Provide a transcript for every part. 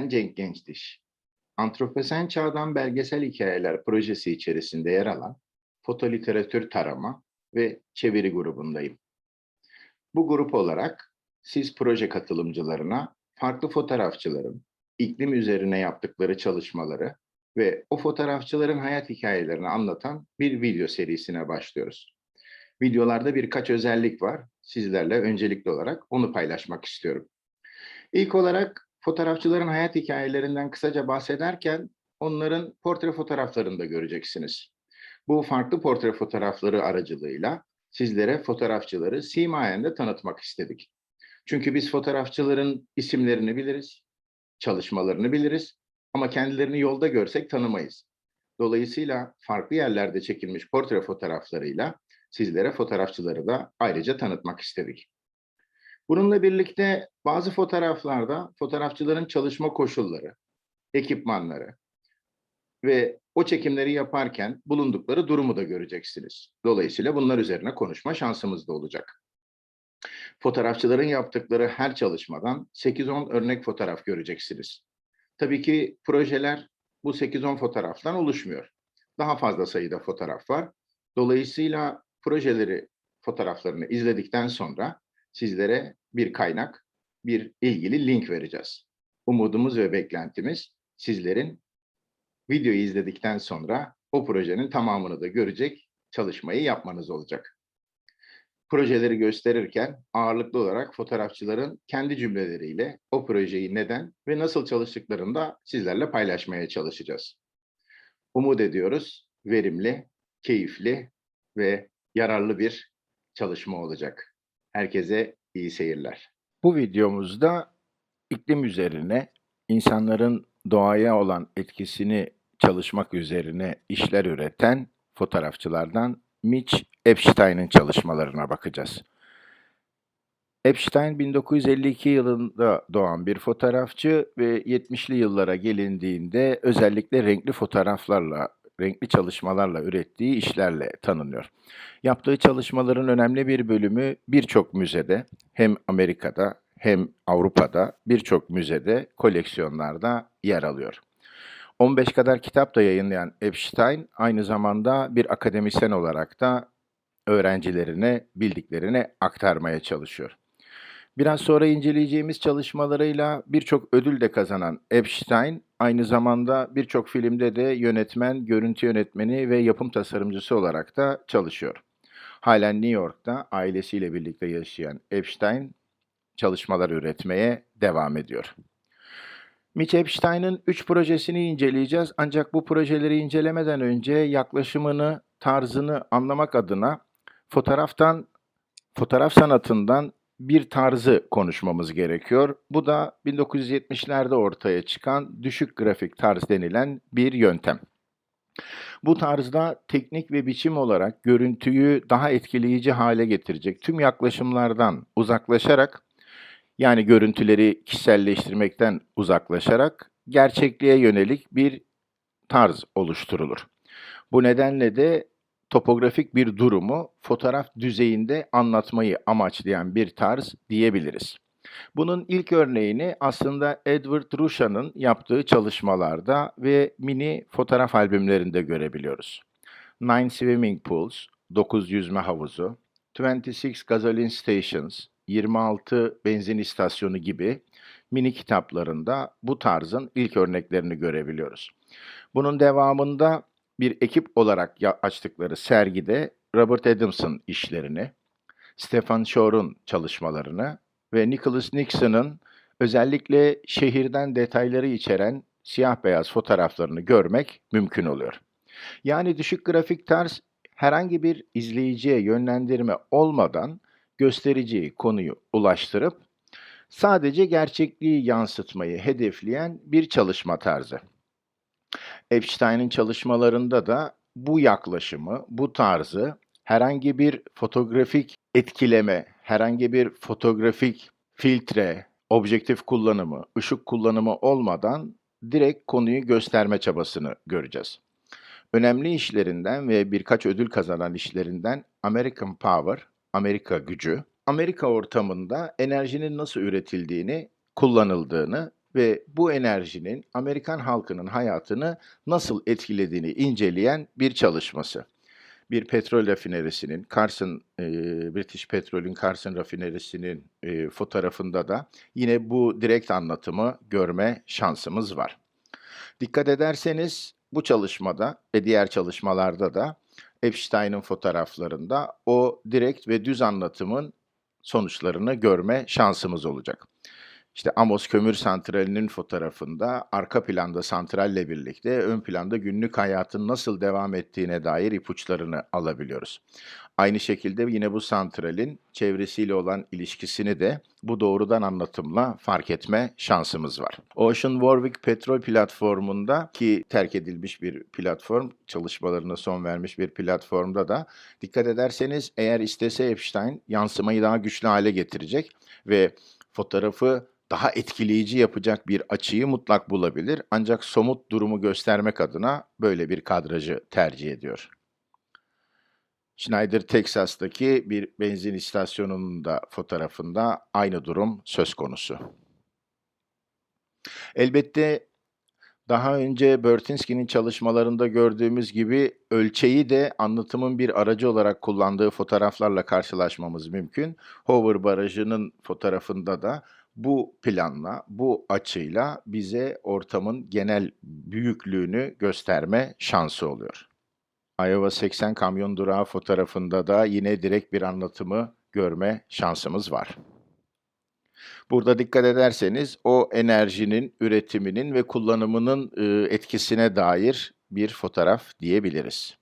Ben Cenk Gençdiş. Antroposen Çağdan Belgesel Hikayeler projesi içerisinde yer alan fotoliteratür tarama ve çeviri grubundayım. Bu grup olarak siz proje katılımcılarına farklı fotoğrafçıların iklim üzerine yaptıkları çalışmaları ve o fotoğrafçıların hayat hikayelerini anlatan bir video serisine başlıyoruz. Videolarda birkaç özellik var. Sizlerle öncelikli olarak onu paylaşmak istiyorum. İlk olarak fotoğrafçıların hayat hikayelerinden kısaca bahsederken onların portre fotoğraflarını da göreceksiniz. Bu farklı portre fotoğrafları aracılığıyla sizlere fotoğrafçıları simayen de tanıtmak istedik. Çünkü biz fotoğrafçıların isimlerini biliriz, çalışmalarını biliriz ama kendilerini yolda görsek tanımayız. Dolayısıyla farklı yerlerde çekilmiş portre fotoğraflarıyla sizlere fotoğrafçıları da ayrıca tanıtmak istedik. Bununla birlikte bazı fotoğraflarda fotoğrafçıların çalışma koşulları, ekipmanları ve o çekimleri yaparken bulundukları durumu da göreceksiniz. Dolayısıyla bunlar üzerine konuşma şansımız da olacak. Fotoğrafçıların yaptıkları her çalışmadan 8-10 örnek fotoğraf göreceksiniz. Tabii ki projeler bu 8-10 fotoğraftan oluşmuyor. Daha fazla sayıda fotoğraf var. Dolayısıyla projeleri, fotoğraflarını izledikten sonra sizlere bir kaynak, bir ilgili link vereceğiz. Umudumuz ve beklentimiz sizlerin videoyu izledikten sonra o projenin tamamını da görecek çalışmayı yapmanız olacak. Projeleri gösterirken ağırlıklı olarak fotoğrafçıların kendi cümleleriyle o projeyi neden ve nasıl çalıştıklarını da sizlerle paylaşmaya çalışacağız. Umut ediyoruz verimli, keyifli ve yararlı bir çalışma olacak. Herkese iyi seyirler. Bu videomuzda iklim üzerine, insanların doğaya olan etkisini çalışmak üzerine işler üreten fotoğrafçılardan Mitch Epstein'in çalışmalarına bakacağız. Epstein 1952 yılında doğan bir fotoğrafçı ve 70'li yıllara gelindiğinde özellikle renkli fotoğraflarla, renkli çalışmalarla ürettiği işlerle tanınıyor. Yaptığı çalışmaların önemli bir bölümü birçok müzede, hem Amerika'da hem Avrupa'da birçok müzede, koleksiyonlarda yer alıyor. 15 kadar kitap da yayınlayan Epstein aynı zamanda bir akademisyen olarak da öğrencilerine bildiklerini aktarmaya çalışıyor. Biraz sonra inceleyeceğimiz çalışmalarıyla birçok ödül de kazanan Epstein, aynı zamanda birçok filmde de yönetmen, görüntü yönetmeni ve yapım tasarımcısı olarak da çalışıyor. Halen New York'ta ailesiyle birlikte yaşayan Epstein, çalışmalar üretmeye devam ediyor. Mitch Epstein'ın 3 projesini inceleyeceğiz ancak bu projeleri incelemeden önce yaklaşımını, tarzını anlamak adına fotoğraftan, fotoğraf sanatından bir tarzı konuşmamız gerekiyor. Bu da 1970'lerde ortaya çıkan düşük grafik tarz denilen bir yöntem. Bu tarzda teknik ve biçim olarak görüntüyü daha etkileyici hale getirecek tüm yaklaşımlardan uzaklaşarak yani görüntüleri kişiselleştirmekten uzaklaşarak gerçekliğe yönelik bir tarz oluşturulur. Bu nedenle de topografik bir durumu fotoğraf düzeyinde anlatmayı amaçlayan bir tarz diyebiliriz. Bunun ilk örneğini aslında Edward Rusha'nın yaptığı çalışmalarda ve mini fotoğraf albümlerinde görebiliyoruz. Nine Swimming Pools, 9 yüzme havuzu, 26 Gasoline Stations, 26 benzin istasyonu gibi mini kitaplarında bu tarzın ilk örneklerini görebiliyoruz. Bunun devamında bir ekip olarak açtıkları sergide Robert Adams'ın işlerini, Stephen Shore'un çalışmalarını ve Nicholas Nixon'ın özellikle şehirden detayları içeren siyah beyaz fotoğraflarını görmek mümkün oluyor. Yani düşük grafik tarz herhangi bir izleyiciye yönlendirme olmadan göstericiyi konuyu ulaştırıp sadece gerçekliği yansıtmayı hedefleyen bir çalışma tarzı. Epstein'in çalışmalarında da bu yaklaşımı, bu tarzı herhangi bir fotoğrafik etkileme, herhangi bir fotoğrafik filtre, objektif kullanımı, ışık kullanımı olmadan direkt konuyu gösterme çabasını göreceğiz. Önemli işlerinden ve birkaç ödül kazanan işlerinden American Power, Amerika gücü, Amerika ortamında enerjinin nasıl üretildiğini, kullanıldığını ve bu enerjinin Amerikan halkının hayatını nasıl etkilediğini inceleyen bir çalışması. Bir petrol rafinerisinin, Carson, e, British Petrol'ün Carson rafinerisinin e, fotoğrafında da yine bu direkt anlatımı görme şansımız var. Dikkat ederseniz bu çalışmada ve diğer çalışmalarda da Epstein'ın fotoğraflarında o direkt ve düz anlatımın sonuçlarını görme şansımız olacak. İşte Amos Kömür Santrali'nin fotoğrafında arka planda santralle birlikte ön planda günlük hayatın nasıl devam ettiğine dair ipuçlarını alabiliyoruz. Aynı şekilde yine bu santralin çevresiyle olan ilişkisini de bu doğrudan anlatımla fark etme şansımız var. Ocean Warwick petrol platformunda ki terk edilmiş bir platform, çalışmalarına son vermiş bir platformda da dikkat ederseniz eğer istese Epstein yansımayı daha güçlü hale getirecek ve fotoğrafı daha etkileyici yapacak bir açıyı mutlak bulabilir. Ancak somut durumu göstermek adına böyle bir kadrajı tercih ediyor. Schneider, Texas'taki bir benzin istasyonunun da fotoğrafında aynı durum söz konusu. Elbette daha önce Bertinski'nin çalışmalarında gördüğümüz gibi ölçeği de anlatımın bir aracı olarak kullandığı fotoğraflarla karşılaşmamız mümkün. Hoover Barajı'nın fotoğrafında da bu planla, bu açıyla bize ortamın genel büyüklüğünü gösterme şansı oluyor. Iowa 80 kamyon durağı fotoğrafında da yine direkt bir anlatımı görme şansımız var. Burada dikkat ederseniz o enerjinin üretiminin ve kullanımının e, etkisine dair bir fotoğraf diyebiliriz.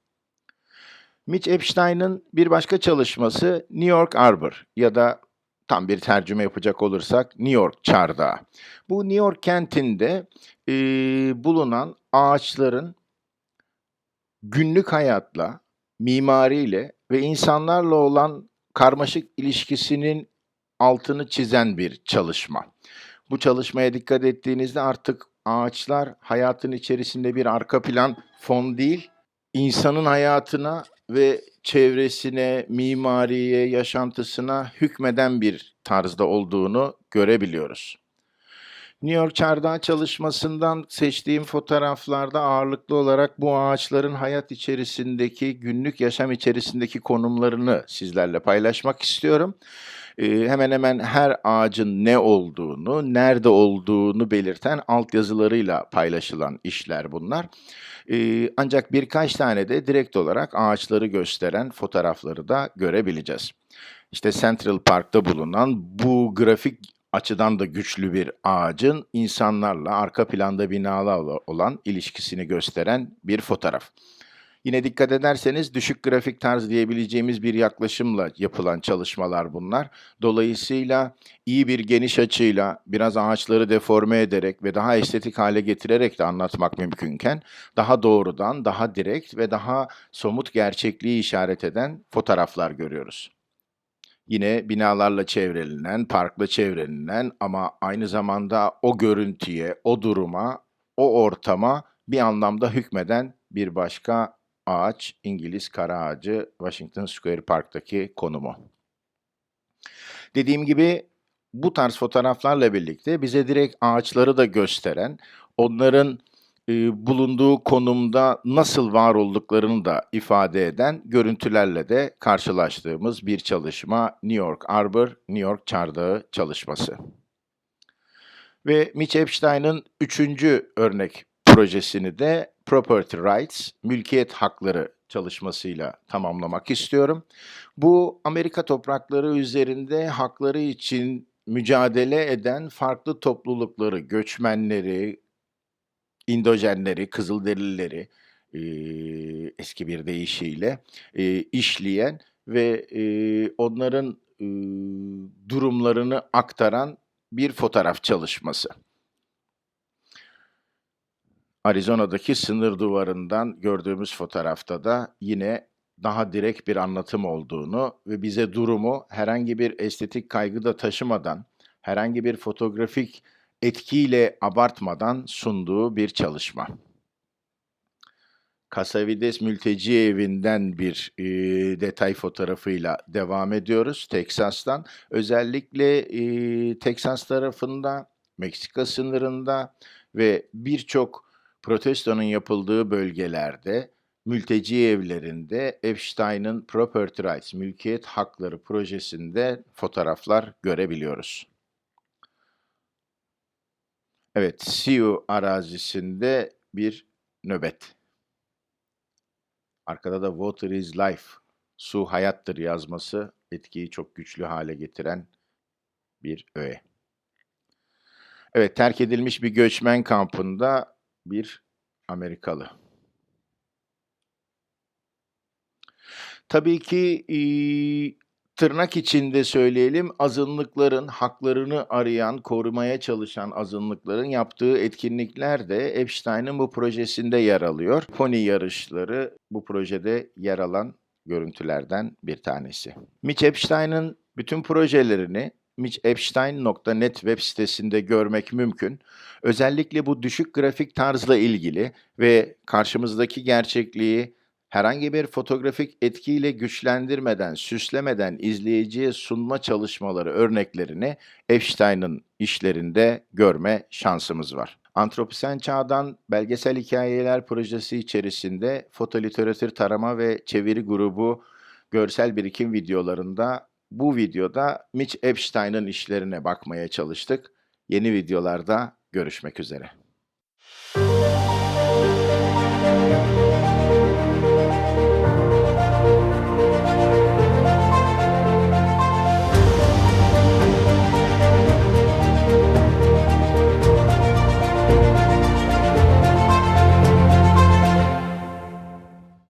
Mitch Epstein'ın bir başka çalışması New York Arbor ya da tam bir tercüme yapacak olursak New York çardağı. Bu New York kentinde e, bulunan ağaçların günlük hayatla, mimariyle ve insanlarla olan karmaşık ilişkisinin altını çizen bir çalışma. Bu çalışmaya dikkat ettiğinizde artık ağaçlar hayatın içerisinde bir arka plan fon değil, insanın hayatına ve çevresine, mimariye, yaşantısına hükmeden bir tarzda olduğunu görebiliyoruz. New York Çardağı çalışmasından seçtiğim fotoğraflarda ağırlıklı olarak bu ağaçların hayat içerisindeki, günlük yaşam içerisindeki konumlarını sizlerle paylaşmak istiyorum. Hemen hemen her ağacın ne olduğunu, nerede olduğunu belirten altyazılarıyla paylaşılan işler bunlar. Ancak birkaç tane de direkt olarak ağaçları gösteren fotoğrafları da görebileceğiz. İşte Central Park'ta bulunan bu grafik açıdan da güçlü bir ağacın insanlarla arka planda binalarla olan ilişkisini gösteren bir fotoğraf. Yine dikkat ederseniz düşük grafik tarz diyebileceğimiz bir yaklaşımla yapılan çalışmalar bunlar. Dolayısıyla iyi bir geniş açıyla biraz ağaçları deforme ederek ve daha estetik hale getirerek de anlatmak mümkünken daha doğrudan, daha direkt ve daha somut gerçekliği işaret eden fotoğraflar görüyoruz. Yine binalarla çevrelenen, parkla çevrelenen ama aynı zamanda o görüntüye, o duruma, o ortama bir anlamda hükmeden bir başka ağaç İngiliz kara ağacı Washington Square Park'taki konumu. Dediğim gibi bu tarz fotoğraflarla birlikte bize direkt ağaçları da gösteren, onların e, bulunduğu konumda nasıl var olduklarını da ifade eden görüntülerle de karşılaştığımız bir çalışma New York Arbor, New York Çardağı çalışması. Ve Mitch Epstein'ın üçüncü örnek projesini de Property Rights, mülkiyet hakları çalışmasıyla tamamlamak istiyorum. Bu Amerika toprakları üzerinde hakları için mücadele eden farklı toplulukları, göçmenleri, İndojenleri, Kızılderilileri e, eski bir deyişiyle e, işleyen ve e, onların e, durumlarını aktaran bir fotoğraf çalışması. Arizona'daki sınır duvarından gördüğümüz fotoğrafta da yine daha direkt bir anlatım olduğunu ve bize durumu herhangi bir estetik kaygı da taşımadan, herhangi bir fotoğrafik etkiyle abartmadan sunduğu bir çalışma. Casavides mülteci evinden bir e, detay fotoğrafıyla devam ediyoruz Teksas'tan. Özellikle e, Teksas tarafında Meksika sınırında ve birçok protestonun yapıldığı bölgelerde, mülteci evlerinde Epstein'ın Property Rights, mülkiyet hakları projesinde fotoğraflar görebiliyoruz. Evet, Siu arazisinde bir nöbet. Arkada da Water is Life, su hayattır yazması etkiyi çok güçlü hale getiren bir öğe. Evet, terk edilmiş bir göçmen kampında bir Amerikalı. Tabii ki eee, tırnak içinde söyleyelim, azınlıkların haklarını arayan, korumaya çalışan azınlıkların yaptığı etkinlikler de Epstein'ın bu projesinde yer alıyor. Pony yarışları bu projede yer alan görüntülerden bir tanesi. Mitch Epstein'ın bütün projelerini mitchepstein.net web sitesinde görmek mümkün. Özellikle bu düşük grafik tarzla ilgili ve karşımızdaki gerçekliği herhangi bir fotoğrafik etkiyle güçlendirmeden, süslemeden izleyiciye sunma çalışmaları örneklerini Epstein'ın işlerinde görme şansımız var. Antroposen Çağ'dan belgesel hikayeler projesi içerisinde fotoliteratür tarama ve çeviri grubu görsel birikim videolarında bu videoda Mitch Epstein'ın işlerine bakmaya çalıştık. Yeni videolarda görüşmek üzere.